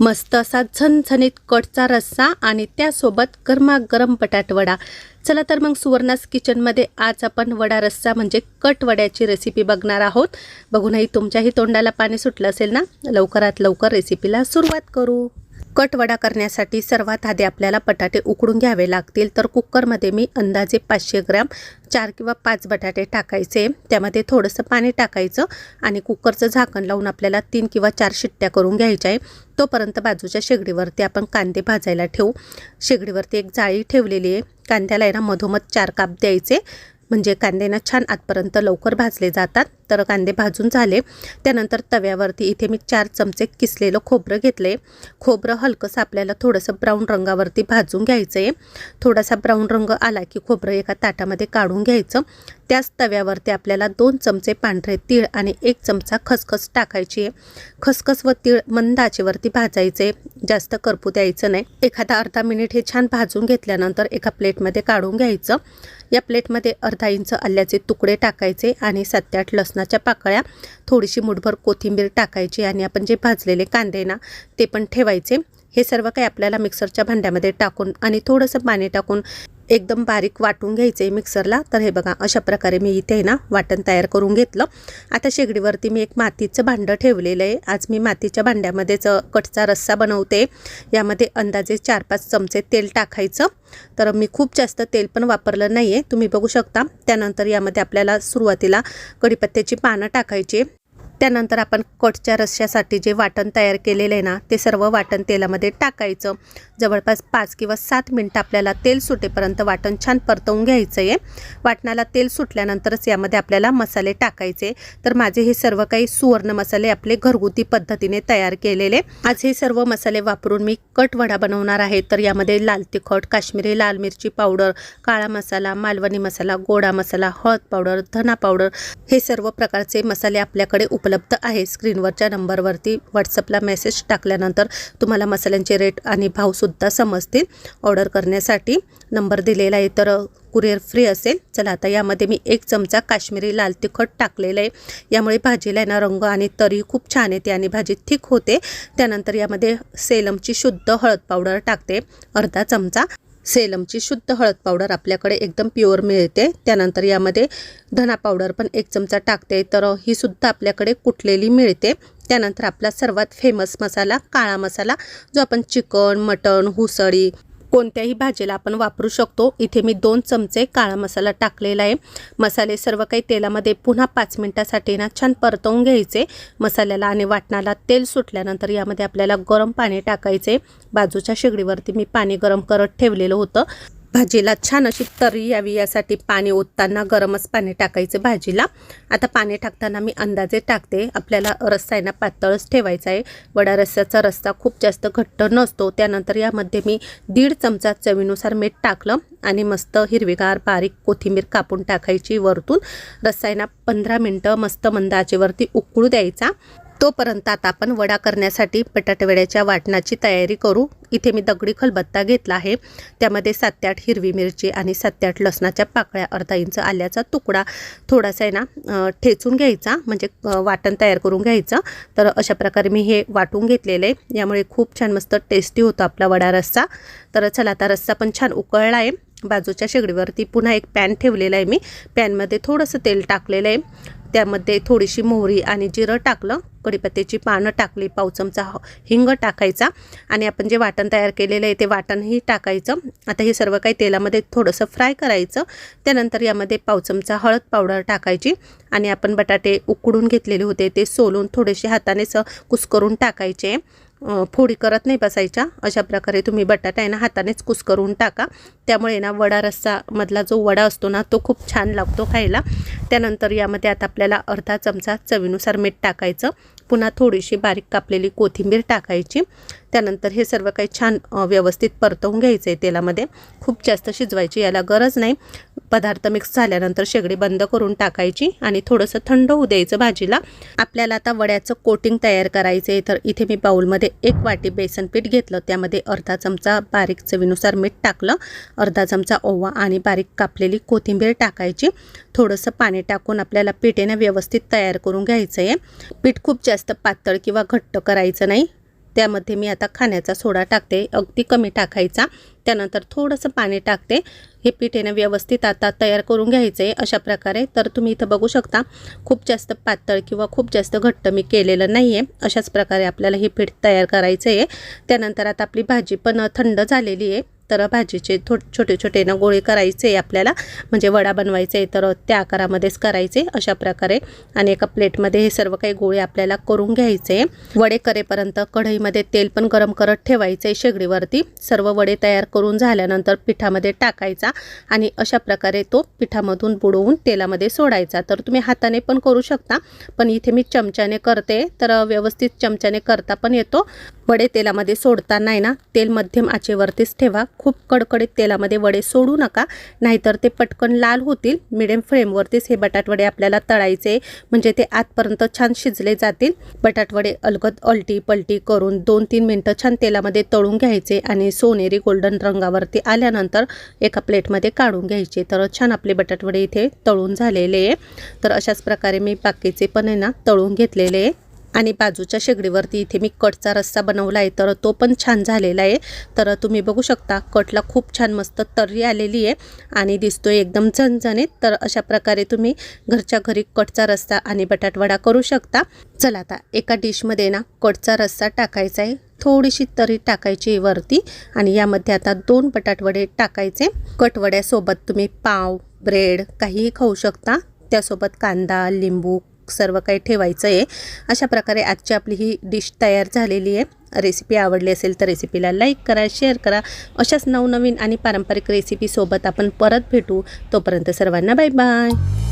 मस्त असा झणझणीत कटचा रस्सा आणि त्यासोबत गरमागरम बटाटवडा चला तर मग सुवर्णास किचनमध्ये आज आपण वडा रस्सा म्हणजे कट वड्याची रेसिपी बघणार आहोत. बघूनही तुमच्याही तोंडाला पाणी सुटलं असेल ना? लवकरात लवकर रेसिपीला सुरुवात करू. कट वडा करण्यासाठी सर्वात आधी आपल्याला बटाटे उकडून घ्यावे लागतील. तर कुकरमध्ये मी अंदाजे पाचशे ग्रॅम चार किंवा पाच बटाटे टाकायचे. त्यामध्ये थोडंसं पाणी टाकायचं आणि कुकरचं झाकण लावून आपल्याला तीन किंवा चार शिट्ट्या करून घ्यायच्या आहे तोपर्यंत बाजूच्या शेगडीवरती आपण कांदे भाजायला ठेवू. शेगडीवरती एक जाळी ठेवलेली आहे. कांद्याला आहे ना मधोमध चार काप द्यायचे. म्हणजे कांदे ना छान आतपर्यंत लवकर भाजले जातात. तर कांदे भाजून झाले. त्यानंतर तव्यावरती इथे मी चार चमचे किसलेलं खोबरं घेतले खोबरं हलकंसं आपल्याला थोडंसं ब्राऊन रंगावरती भाजून घ्यायचं आहे थोडासा ब्राऊन रंग आला की खोबरं एका ताटामध्ये काढून घ्यायचं. त्याच तव्यावरती आपल्याला दोन चमचे पांढरे तीळ आणि एक चमचा खसखस टाकायची आहे खसखस व तीळ मंद आचेवरती भाजायचे जास्त करपू द्यायचं नाही. एखादा अर्धा मिनिट हे छान भाजून घेतल्यानंतर एका प्लेटमध्ये काढून घ्यायचं. या प्लेटमध्ये अर्धा इंच आल्याचे तुकडे टाकायचे आणि सात ते आठ लसणाच्या पाकळ्या थोडीशी मुठभर कोथिंबीर टाकायची आणि आपण जे भाजलेले कांदे ना ते पण ठेवायचे. हे सर्व काही आपल्याला मिक्सरच्या भांड्यामध्ये टाकून आणि थोडंसं पाणी टाकून एकदम बारीक वाटून घ्यायचं आहे मिक्सरला. तर हे बघा अशा प्रकारे मी इथे आहे ना वाटण तयार करून घेतलं. आता शेगडीवरती मी एक मातीचं भांडं ठेवलेलं आहे. आज मी मातीच्या भांड्यामध्येच कटचा रस्सा बनवते. यामध्ये अंदाजे चार पाच चमचे तेल टाकायचं. तर मी खूप जास्त तेल पण वापरलं नाही आहे तुम्ही बघू शकता. त्यानंतर यामध्ये आपल्याला सुरुवातीला कढीपत्त्याची पानं टाकायची. त्यानंतर आपण कटच्या रश्श्यासाठी जे वाटण तयार केलेलं आहे ना ते सर्व वाटण तेलामध्ये टाकायचं. जवळपास पाच किंवा सात मिनटं आपल्याला तेल सुटेपर्यंत वाटण छान परतवून घ्यायचं आहे वाटणाला तेल सुटल्यानंतरच यामध्ये आपल्याला मसाले टाकायचे. तर माझे हे सर्व काही सुवर्ण मसाले आपले घरगुती पद्धतीने तयार केलेले. आज हे सर्व मसाले वापरून मी कट वडा बनवणार आहे. तर यामध्ये लाल तिखट काश्मीरी लाल मिरची पावडर काळा मसाला मालवणी मसाला गोडा मसाला हळद पावडर धना पावडर हे सर्व प्रकारचे मसाले आपल्याकडे उपलब्ध उपलब्ध आहे. स्क्रीनवरच्या नंबरवरती व्हॉट्सअपला मेसेज टाकल्यानंतर तुम्हाला मसाल्यांचे रेट आणि भावसुद्धा समजतील. ऑर्डर करण्यासाठी नंबर दिलेला आहे तर कुरिअर फ्री असेल. चला आता यामध्ये मी एक चमचा काश्मीरी लाल तिखट टाकलेलं आहे. यामुळे भाजीला ना रंग आणि तरी खूप छान येते आणि भाजी थिक होते. त्यानंतर यामध्ये सेलमची शुद्ध हळद पावडर टाकते. अर्धा चमचा. सेलमची शुद्ध हळद पावडर आपल्याकडे एकदम प्युअर मिळते. त्यानंतर यामध्ये धना पावडर पण एक चमचा टाकते. तर ही सुद्धा आपल्याकडे कुटलेली मिळते. त्यानंतर आपला सर्वात फेमस मसाला काळा मसाला जो आपण चिकन मटण हुसळी कोणत्याही भाजीला आपण वापरू शकतो. इथे मी दोन चमचे काळा मसाला टाकलेला आहे. मसाले सर्व काही तेलामध्ये पुन्हा पाच मिनटासाठी ना छान परतवून घ्यायचे. मसाल्याला आणि वाटणाला तेल सुटल्यानंतर यामध्ये आपल्याला गरम पाणी टाकायचे. बाजूच्या शेगडीवरती मी पाणी गरम करत ठेवलेलं होतं. भाजीला छान अशी तरी यावी यासाठी पाणी ओतताना गरमच पाणी टाकायचं भाजीला. आता पाणी टाकताना मी अंदाजे टाकते. आपल्याला रस्सा आहे ना पातळच ठेवायचा आहे. वडा रस्स्याचा रस्सा खूप जास्त घट्ट नसतो. त्यानंतर यामध्ये मी दीड चमचा चवीनुसार मीठ टाकलं आणि मस्त हिरवीगार बारीक कोथिंबीर कापून टाकायची वरतून. रस्सा आहे ना पंधरा मिनटं मस्त मंद आचेवरती उकळू द्यायचा. तोपर्यंत आता आपण वडा करण्यासाठी बटाटवड्याच्या वाटणाची तयारी करू. इथे मी दगडी खलबत्ता घेतला आहे. त्यामध्ये सात ते आठ हिरवी मिरची आणि सात ते आठ लसणाच्या पाकळ्या अर्धा इंच आल्याचा तुकडा थोडासा आहे ना ठेचून घ्यायचा म्हणजे वाटण तयार करून घ्यायचं. तर अशा प्रकारे मी हे वाटून घेतलेलं आहे. यामुळे खूप छान मस्त टेस्टी होतो आपला वडा रस्सा. तर चला आता रस्सा पण छान उकळला आहे. बाजूच्या शेगडीवरती पुन्हा एक पॅन ठेवलेला आहे मी. पॅनमध्ये थोडंसं तेल टाकलेलं आहे. त्यामध्ये थोडीशी मोहरी आणि जिरं टाकलं. कढीपत्त्याची पानं टाकली पाव चमचा हिंग टाकायचा. आणि आपण जे वाटण तयार केलेलं आहे ते वाटणही टाकायचं. आता हे सर्व काही तेलामध्ये थोडंसं फ्राय करायचं. त्यानंतर यामध्ये पाव चमचा हळद पावडर टाकायची. आणि आपण बटाटे उकडून घेतलेले होते ते सोलून थोडेसे हातानेच कुस्करून टाकायचे. फोडी करत नाही बसायच्या. अशा प्रकारे तुम्ही बटाटा आहे ना हातानेच कुस्करून टाका. त्यामुळे ना वडा रस्सा मधला जो वडा असतो ना तो खूप छान लागतो खायला. त्यानंतर यामध्ये आता आपल्याला अर्धा चमचा चवीनुसार मीठ टाकायचं. पुन्हा थोडीशी बारीक कापलेली कोथिंबीर टाकायची. त्यानंतर हे सर्व काही छान व्यवस्थित परतवून घ्यायचं आहे तेलामध्ये. खूप जास्त शिजवायची याला गरज नाही. पदार्थ मिक्स झाल्यानंतर शेगडी बंद करून टाकायची आणि थोडंसं थंड होऊ द्यायचं भाजीला. आपल्याला आता वड्याचं कोटिंग तयार करायचं आहे तर इथे मी बाऊलमध्ये एक वाटी बेसन पीठ घेतलं. त्यामध्ये अर्धा चमचा बारीक चवीनुसार मीठ टाकलं. अर्धा चमचा ओवा आणि बारीक कापलेली कोथिंबीर टाकायची. थोडंसं पाणी टाकून आपल्याला पिठेनं व्यवस्थित तयार करून घ्यायचं आहे पीठ खूप जास्त पातळ किंवा घट्ट करायचं नाही. त्यामध्ये मी आता खाण्याचा सोडा टाकते अगदी कमी टाकायचा. त्यानंतर थोडंसं पाणी टाकते. हे पीठ येणं व्यवस्थित आता तयार करून घ्यायचं आहे अशा प्रकारे. तर तुम्ही इथं बघू शकता खूप जास्त पातळ किंवा खूप जास्त घट्ट मी केलेलं नाही आहे अशाच प्रकारे आपल्याला हे पीठ तयार करायचं आहे त्यानंतर आता आपली भाजी पण थंड झालेली आहे. तर भाजीचे थो छोटे छोटे ना गोळे करायचे आहे आपल्याला. म्हणजे वडा बनवायचे तर त्या आकारामध्येच करायचे अशा प्रकारे. आणि एका प्लेटमध्ये हे सर्व काही गोळे आपल्याला करून घ्यायचे वडे करेपर्यंत कढईमध्ये तेल पण गरम करत ठेवायचे शेगडीवरती. सर्व वडे तयार करून झाल्यानंतर पिठामध्ये टाकायचा आणि अशा प्रकारे तो पिठामधून बुडवून तेलामध्ये सोडायचा. तर तुम्ही हाताने पण करू शकता पण इथे मी चमच्याने करते. तर व्यवस्थित चमच्याने करता पण येतो. वडे तेलामध्ये सोडता नाही ना तेल मध्यम आचेवरतीच ठेवा. खूप कडकडीत तेलामध्ये वडे सोडू नका नाहीतर ते पटकन लाल होतील. मिडियम फ्लेमवरतीच हे बटाटवडे आपल्याला तळायचे म्हणजे ते आतपर्यंत छान शिजले जातील. बटाटवडे अलगद अलटी पलटी करून दोन तीन मिनटं छान तेलामध्ये तळून घ्यायचे आणि सोनेरी गोल्डन रंगावरती आल्यानंतर एका प्लेटमध्ये काढून घ्यायचे. तर छान आपले बटाटवडे इथे तळून झालेले. आहे तर अशाच प्रकारे मी बाकीचे पण आहे ना तळून घेतलेले. आहे आणि बाजूच्या शेगडीवरती इथे मी कटचा रस्सा बनवला आहे तर तो पण छान झालेला आहे. तर तुम्ही बघू शकता कटला खूप छान मस्त तर्री आलेली आहे आणि दिसतोय एकदम झणझणीत. तर अशा प्रकारे तुम्ही घरच्या घरी कटचा रस्सा आणि बटाटवडा करू शकता. चला आता एका डिशमध्ये ना कटचा रस्सा टाकायचा आहे. थोडीशी तरी टाकायची वरती आणि यामध्ये आता दोन बटाटवडे टाकायचे. कटवड्यासोबत तुम्ही पाव ब्रेड काहीही खाऊ शकता. त्यासोबत कांदा लिंबू सर्व काही ठेवायचं आहे अशा प्रकारे आजची आपली ही डिश तयार झालेली आहे. रेसिपी आवडली असेल तर रेसिपीला लाईक करा शेअर करा. अशाच नवनवीन आणि पारंपरिक रेसिपीसोबत आपण परत भेटू. तोपर्यंत सर्वांना बाय बाय.